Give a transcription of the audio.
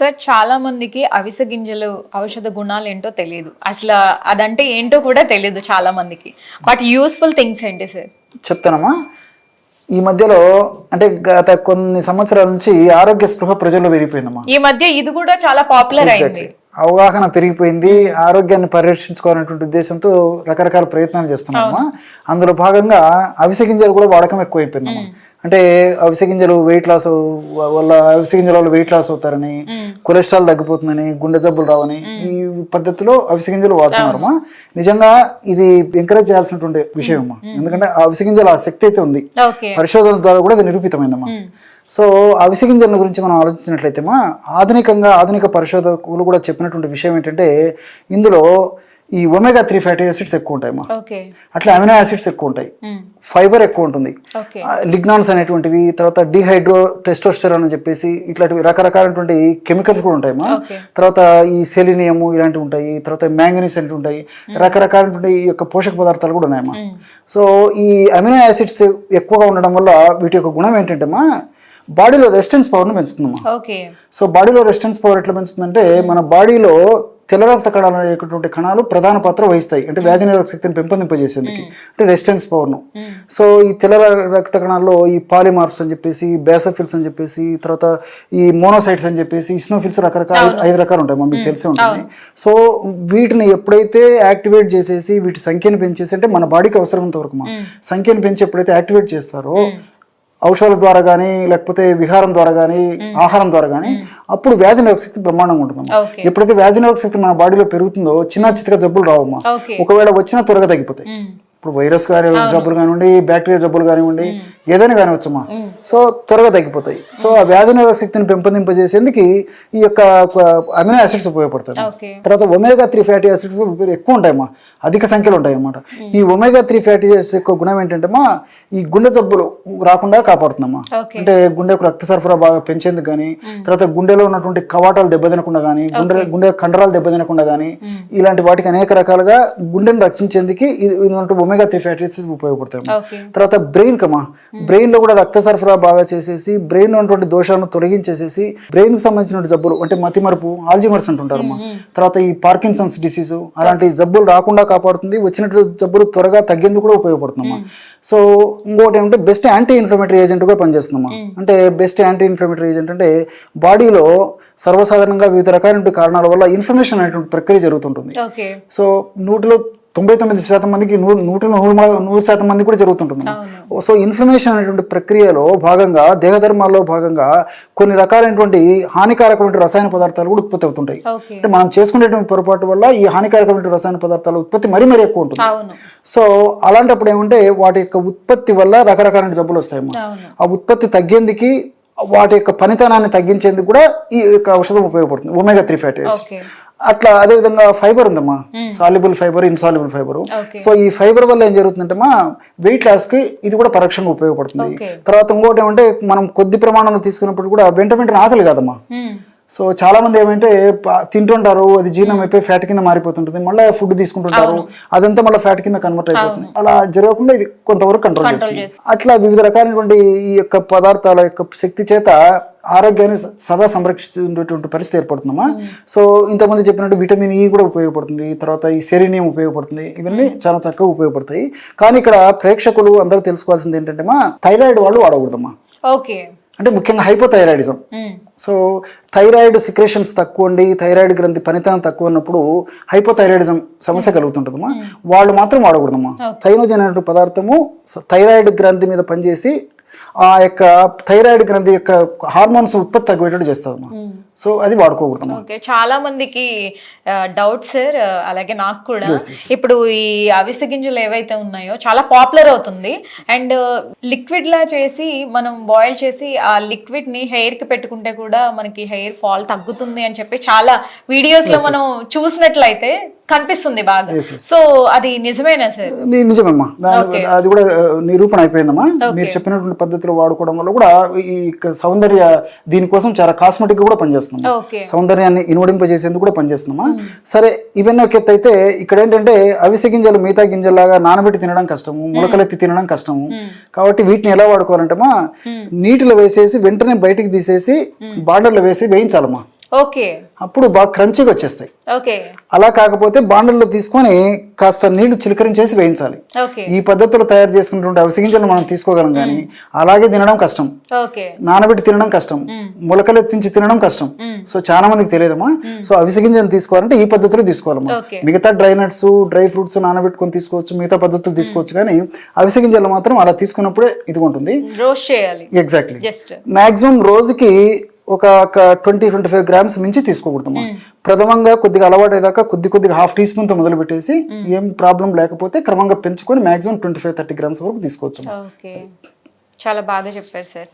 Sir చాలా మందికి అవిసె గింజలు ఔషధ గుణాలు ఏంటో తెలియదు అసలు అదంటే ఏంటో కూడా తెలియదు చాలా మందికి. బట్ యూస్ఫుల్ థింగ్స్ ఏంటి సార్? చెప్తానమ్మా. ఈ మధ్యలో అంటే గత కొన్ని సంవత్సరాల నుంచి ఆరోగ్య స్పృహ ప్రజల్లో పెరిగిపోయిందమ్మా. ఈ మధ్య ఇది కూడా చాలా పాపులర్ అయింది. అవగాహన పెరిగిపోయింది ఆరోగ్యాన్ని పరిరక్షించుకోవాలనేటువంటి ఉద్దేశంతో రకరకాల ప్రయత్నాలు చేస్తున్నామమ్మా అందులో భాగంగా అవిసె గింజలు కూడా వాడకం ఎక్కువైపోయిందమ్మా అంటే అవిసె గింజలు వెయిట్ లాస్ వల్ల అవిసె గింజల వల్ల వెయిట్ లాస్ అవుతారని కొలెస్ట్రాల్ తగ్గిపోతుందని గుండె జబ్బులు రావని ఈ పద్ధతిలో అవిసె గింజలు వాడుతున్నారమ్మా. నిజంగా ఇది ఎంకరేజ్ చేయాల్సినటువంటి విషయం అమ్మా ఎందుకంటే ఆ అవిసె గింజలు ఆ శక్తి అయితే ఉంది. పరిశోధన ద్వారా కూడా అది నిరూపితమైందమ్మా. సో అవిసె గింజల గురించి మనం ఆలోచించినట్లయితే మా ఆధునికంగా ఆధునిక పరిశోధకులు కూడా చెప్పినటువంటి విషయం ఏంటంటే ఇందులో ఈ ఒమేగా త్రీ ఫ్యాటీ యాసిడ్స్ ఎక్కువ ఉంటాయి మా అట్లా అమినో యాసిడ్స్ ఎక్కువ ఉంటాయి. ఫైబర్ ఎక్కువ ఉంటుంది. లిగ్నాన్స్ అనేటువంటివి తర్వాత డిహైడ్రో టెస్టోస్టెరాన్ అని చెప్పేసి ఇట్లాంటివి రకరకాలైనటువంటి కెమికల్స్ కూడా ఉంటాయి మా తర్వాత ఈ సెలినియం ఇలాంటివి ఉంటాయి తర్వాత మ్యాంగనీస్ అనేవి ఉంటాయి. రకరకాలైనటువంటి ఈ యొక్క పోషక పదార్థాలు కూడా ఉన్నాయమ్మా. సో ఈ అమినో యాసిడ్స్ ఎక్కువగా ఉండడం వల్ల వీటి యొక్క గుణం ఏంటంటే మా బాడీలో రెసిస్టెన్స్ పవర్ని పెంచుతుందమ్మా. ఓకే. సో బాడీలో రెసిస్టెన్స్ పవర్ ఎట్లా పెంచుతుందంటే మన బాడీలో తెల్ల రక్త కణాలు అనేటువంటి కణాలు ప్రధాన పాత్ర వహిస్తాయి. అంటే వ్యాధి నిరోధక శక్తిని పెంపొందింపజేసేందుకు. అంటే రెసిస్టెన్స్ పవర్ను సో ఈ తెల్ల రక్త కణాల్లో ఈ పాలిమార్ఫ్స్ అని చెప్పేసి బేసోఫిల్స్ అని చెప్పేసి తర్వాత ఈ మోనోసైట్స్ అని చెప్పేసి ఇస్నోఫిల్స్ రకరకాల ఐదు రకాలు ఉంటాయి మనకి తెలిసే ఉంటుంది. సో వీటిని ఎప్పుడైతే యాక్టివేట్ చేసేసి వీటి సంఖ్యను పెంచేసి అంటే మన బాడీకి అవసరమైనంత వరకు సంఖ్యను పెంచి ఎప్పుడైతే యాక్టివేట్ చేస్తారో ఔషధాల ద్వారా కానీ లేకపోతే విహారం ద్వారా కానీ ఆహారం ద్వారా కానీ అప్పుడు వ్యాధి నిరోధక శక్తి బ్రహ్మాండంగా ఉంటుంది ఎప్పుడైతే వ్యాధి నిరోధక శక్తి మన బాడీలో పెరుగుతుందో చిన్న చితక జబ్బులు రావమ్మా. ఒకవేళ వచ్చినా త్వరగా తగ్గిపోతాయి. ఇప్పుడు వైరస్ కానీ జబ్బులు కానివ్వండి బ్యాక్టీరియా జబ్బులు కానివ్వండి ఏదైనా కానివచ్చమ్మా సో త్వరగా తగ్గిపోతాయి. సో ఆ వ్యాధి నిరోధక శక్తిని పెంపొందింపజేసేందుకు ఈ యొక్క అమినో యాసిడ్స్ ఉపయోగపడతాయి. తర్వాత ఒమేగా త్రీ ఫ్యాటీ యాసిడ్స్ ఎక్కువ ఉంటాయమ్మా. అధిక సంఖ్యలో ఉంటాయి అన్నమాట ఈ ఒమేగా త్రీ ఫ్యాటీ యాసిడ్స్ యొక్క గుణం ఏంటంటే మా ఈ గుండె జబ్బులు రాకుండా కాపాడుతుందమ్మా. అంటే గుండెకు రక్త సరఫరా బాగా పెంచేందుకు కానీ తర్వాత గుండెలో ఉన్నటువంటి కవాటాలు దెబ్బతినకుండా కానీ గుండె గుండె కండరాలు దెబ్బతినకుండా కానీ ఇలాంటి వాటికి అనేక రకాలుగా గుండెను రక్షించేందుకు ఇది ఒమేగా త్రీ ఫ్యాటీ యాసిడ్స్ ఉపయోగపడతాయి తర్వాత బ్రెయిన్ కమా బ్రెయిన్లో కూడా రక్త సరఫరా బాగా చేసేసి బ్రెయిన్ ఉన్నటువంటి దోషాలను తొలగించేసేసి బ్రెయిన్కి సంబంధించిన జబ్బులు అంటే మతిమరుపు ఆల్జిమర్స్ అంటుంటారమ్మా. తర్వాత ఈ పార్కిన్సన్స్ డిసీజ్ అలాంటి జబ్బులు రాకుండా కాపాడుతుంది వచ్చినట్టు జబ్బులు త్వరగా తగ్గేందుకు కూడా ఉపయోగపడుతుందమ్మా. సో ఇంకోటి ఏమంటే బెస్ట్ యాంటీ ఇన్ఫ్లమేటరీ ఏజెంట్గా పనిచేస్తుందమ్మా అంటే బెస్ట్ యాంటీ ఇన్ఫ్లమేటరీ ఏజెంట్ అంటే బాడీలో సర్వసాధారణంగా వివిధ రకాలైన కారణాల వల్ల ఇన్ఫ్లమేషన్ అనేటువంటి ప్రక్రియ జరుగుతుంటుంది. సో నూటిలో తొంభై తొమ్మిది శాతం మందికి నూరు నూటిలో నూరు నూరు శాతం మంది కూడా జరుగుతుంటుంది. సో ఇన్ఫ్లమేషన్ అనేటువంటి ప్రక్రియలో భాగంగా దేహధర్మాల్లో భాగంగా కొన్ని రకాలైనటువంటి హానికారకమైన రసాయన పదార్థాలు కూడా ఉత్పత్తి అవుతుంటాయి. అంటే మనం చేసుకునేటువంటి పొరపాటు వల్ల ఈ హానికారకమైన రసాయన పదార్థాల ఉత్పత్తి మరీ మరీ ఎక్కువ ఉంటుంది. సో అలాంటప్పుడు ఏమంటే వాటి యొక్క ఉత్పత్తి వల్ల రకరకాలైన జబ్బులు అవును. ఆ ఉత్పత్తి తగ్గేందుకు వాటి యొక్క పనితనాన్ని తగ్గించేందుకు కూడా ఈ యొక్క ఔషధం ఉపయోగపడుతుంది. ఒమేగా త్రీ ఫ్యాటీ అట్లా అదే విధంగా ఫైబర్ ఉందమ్మా. Soluble fibre insoluble fibre. So ఈ ఫైబర్ వల్ల ఏం జరుగుతుందంటే మా వెయిట్ లాస్కి ఇది కూడా పరోక్షంగా ఉపయోగపడుతుంది. తర్వాత ఇంకోటి ఏమంటే మనం కొద్ది ప్రమాణంలో తీసుకున్నప్పుడు కూడా వెంట వెంటనే ఆకలి కాదమ్మా. మ్మ్. సో చాలా మంది ఏమంటే తింటుంటారు అది జీర్ణం అయిపోయి ఫ్యాట్ కింద మారిపోతుంటుంది మళ్ళీ ఫుడ్ తీసుకుంటుంటారు అదంతా మళ్ళీ ఫ్యాట్ కింద కన్వర్ట్ అయిపోతుంది. అలా జరగకుండా ఇది కొంతవరకు కంట్రోల్ చేస్తుంది. అట్లా వివిధ రకాలైనటువంటి ఈ యొక్క పదార్థాల యొక్క శక్తి చేత ఆరోగ్యాన్ని సదా సంరక్షించేటువంటి పరిస్థితి ఏర్పడుతుందమ్మా. సో ఇంతమంది చెప్పినట్టు విటమిన్ ఈ కూడా ఉపయోగపడుతుంది. తర్వాత ఈ సెరీనియం ఉపయోగపడుతుంది. ఇవన్నీ చాలా చక్కగా ఉపయోగపడతాయి. కానీ ఇక్కడ ప్రేక్షకులు అందరూ తెలుసుకోవాల్సింది ఏంటంటే మా థైరాయిడ్ వాళ్ళు వాడకూడదమ్మా. ఓకే. అంటే ముఖ్యంగా హైపోథైరాయిడిజం. సో థైరాయిడ్ సిక్రేషన్స్ తక్కువ ఉండి థైరాయిడ్ గ్రంథి పనితనం తక్కువ ఉన్నప్పుడు హైపోథైరాయిడిజం సమస్య కలుగుతుంటుందమ్మా వాళ్ళు మాత్రం వాడకూడదమ్మా. థైనోజన్ అనే పదార్థము థైరాయిడ్ గ్రంథి మీద పనిచేసి ఆ యొక్క థైరాయిడ్ గ్రంథి యొక్క హార్మోన్స్ ఉత్పత్తి తగ్గేటట్టు చేస్తుందమ్మా మ్మ్. సో అది వాడుకోకూడదమ్మా ఓకే చాలా మందికి డౌట్ సార్ అలాగే నాకు కూడా. ఇప్పుడు ఈ అవిసె గింజలు ఏవైతే ఉన్నాయో చాలా పాపులర్ అవుతుంది. అండ్ లిక్విడ్ లా చేసి మనం బాయిల్ చేసి ఆ లిక్విడ్ని హెయిర్కి పెట్టుకుంటే కూడా మనకి హెయిర్ ఫాల్ తగ్గుతుంది అని చెప్పి చాలా వీడియోస్లో మనం చూసినట్లయితే కనిపిస్తుంది బాగా. సో అది నిజమేనా సార్? నిజమమ్మా. అది కూడా నిరూపణ అయిపోయిందమ్మా. మీరు చెప్పినటువంటి పద్ధతిలో వాడుకోవడం వల్ల కూడా ఈ సౌందర్య దీనికోసం చాలా కాస్మెటిక్ కూడా పనిచేస్తుంది ఓకే సౌందర్యాన్ని ఇనువడింపజేసేందుకు కూడా పనిచేస్తున్నామా సరే ఇవన్నీ ఒక అయితే ఇక్కడ ఏంటంటే అవిసె గింజలు మిగతా గింజల్లాగా నానబెట్టి తినడం కష్టము ములకలెత్తి తినడం కష్టము. కాబట్టి వీటిని ఎలా వాడుకోవాలంటే మా నీటిలో వేసేసి వెంటనే బయటికి తీసేసి బార్డర్లో వేసి వేయించాలమ్మా. ఓకే. అప్పుడు బాగా క్రంచిగా వచ్చేస్తాయి. ఓకే. అలా కాకపోతే బాండల్లో తీసుకొని కాస్త నీళ్ళు చిలకరించేసి వేయించాలి. ఈ పద్ధతిలో తయారు చేసుకున్నటువంటి అవిసె గింజలు మనం తీసుకోగలం కానీ అలాగే తినడం కష్టం. నానబెట్టి తినడం కష్టం. మొలకలెత్తించి తినడం కష్టం. సో చాలా మందికి తెలియదమ్మా. సో అవిసె గింజలు తీసుకోవాలంటే ఈ పద్ధతిలో తీసుకోవాలమ్మా. మిగతా డ్రై నట్స్ డ్రై ఫ్రూట్స్ నానబెట్టుకొని తీసుకోవచ్చు మిగతా పద్ధతులు తీసుకోవచ్చు కానీ అవిసె గింజలు మాత్రం అలా తీసుకున్నప్పుడే ఇది ఉంటుంది. రోస్ట్ చేయాలి. ఎగ్జాక్ట్లీ మాక్సిమం రోజుకి ఒక ట్వంటీ ట్వంటీ ఫైవ్ గ్రామ్స్ మించి తీసుకోకూడదమ్మా ప్రథమంగా కొద్దిగా అలవాటు అయ్యాక కొద్ది కొద్దిగా హాఫ్ టీ స్పూన్తో మొదలు పెట్టేసి ఏం ప్రాబ్లం లేకపోతే క్రమంగా పెంచుకొని maximum twenty five thirty grams వరకు తీసుకోవచ్చు చాలా బాగా చెప్పారు సార్.